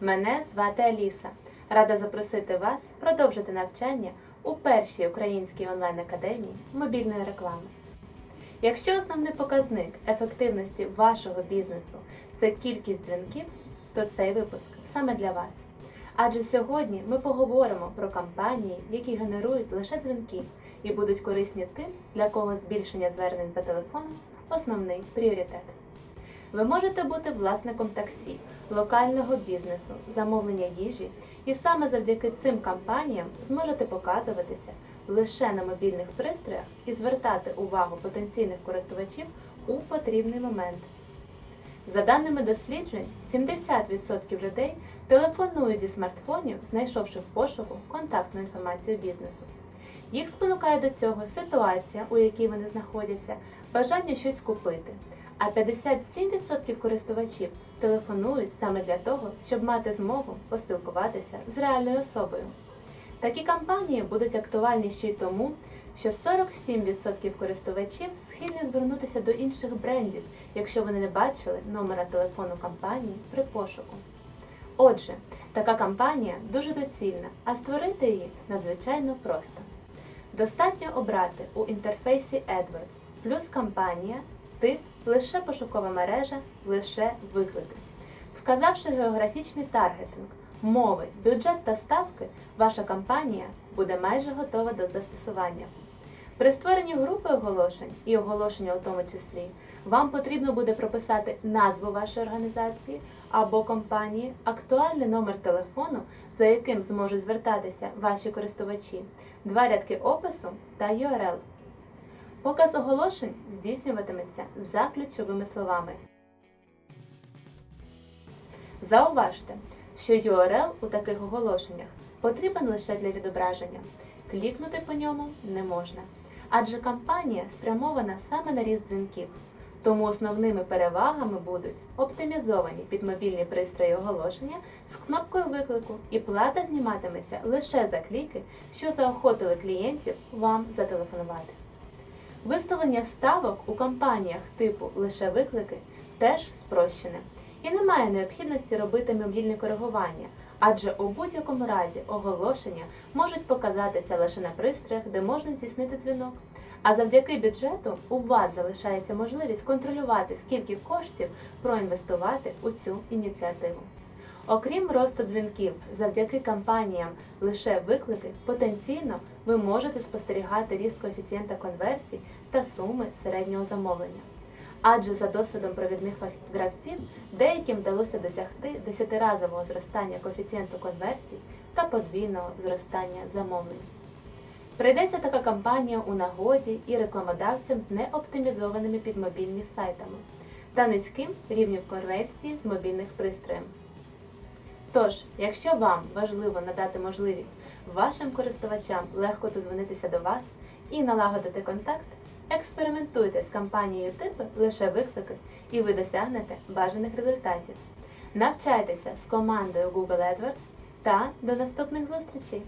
Мене звати Аліса. Рада запросити вас продовжити навчання у першій українській онлайн-академії мобільної реклами. Якщо основний показник ефективності вашого бізнесу це кількість дзвінків, то цей випуск саме для вас. Адже сьогодні ми поговоримо про компанії, які генерують лише дзвінки і будуть корисні тим, для кого збільшення звернень за телефоном основний пріоритет. Ви можете бути власником таксі, локального бізнесу, замовлення їжі, і саме завдяки цим компаніям зможете показуватися лише на мобільних пристроях і звертати увагу потенційних користувачів у потрібний момент. За даними досліджень, 70% людей телефонують зі смартфонів, знайшовши в пошуку контактну інформацію бізнесу. Їх спонукає до цього ситуація, у якій вони знаходяться, бажання щось купити. А 57% користувачів телефонують саме для того, щоб мати змогу поспілкуватися з реальною особою. Такі кампанії будуть актуальні ще й тому, що 47% користувачів схильні звернутися до інших брендів, якщо вони не бачили номера телефону компанії при пошуку. Отже, така кампанія дуже доцільна, а створити її надзвичайно просто. Достатньо обрати у інтерфейсі AdWords плюс кампанія, тип лише пошукова мережа, лише виклики. Вказавши географічний таргетинг, мови, бюджет та ставки, ваша кампанія буде майже готова до застосування. При створенні групи оголошень і оголошення у тому числі, вам потрібно буде прописати назву вашої організації або компанії, актуальний номер телефону, за яким зможуть звертатися ваші користувачі, два рядки опису та URL. Показ оголошень здійснюватиметься за ключовими словами. Зауважте, що URL у таких оголошеннях потрібен лише для відображення. Клікнути по ньому не можна, адже кампанія спрямована саме на ріст дзвінків. Тому основними перевагами будуть оптимізовані під мобільні пристрої оголошення з кнопкою виклику, і плата зніматиметься лише за кліки, що заохотили клієнтів вам зателефонувати. Виставлення ставок у кампаніях типу лише виклики теж спрощене. І немає необхідності робити мобільне коригування, адже у будь-якому разі оголошення можуть показатися лише на пристроях, де можна здійснити дзвінок. А завдяки бюджету у вас залишається можливість контролювати, скільки коштів проінвестувати у цю ініціативу. Окрім росту дзвінків, завдяки кампаніям лише виклики, потенційно ви можете спостерігати ріст коефіцієнта конверсій та суми середнього замовлення. Адже за досвідом провідних гравців деяким вдалося досягти десятиразового зростання коефіцієнту конверсій та подвійного зростання замовлень. Прийдеться така кампанія у нагоді і рекламодавцям з неоптимізованими під мобільні сайтами та низьким рівнем конверсії з мобільних пристроїв. Тож, якщо вам важливо надати можливість вашим користувачам легко дозвонитися до вас і налагодити контакт, експериментуйте з кампанією типи лише виклики, і ви досягнете бажаних результатів. Навчайтеся з командою Google AdWords та до наступних зустрічей!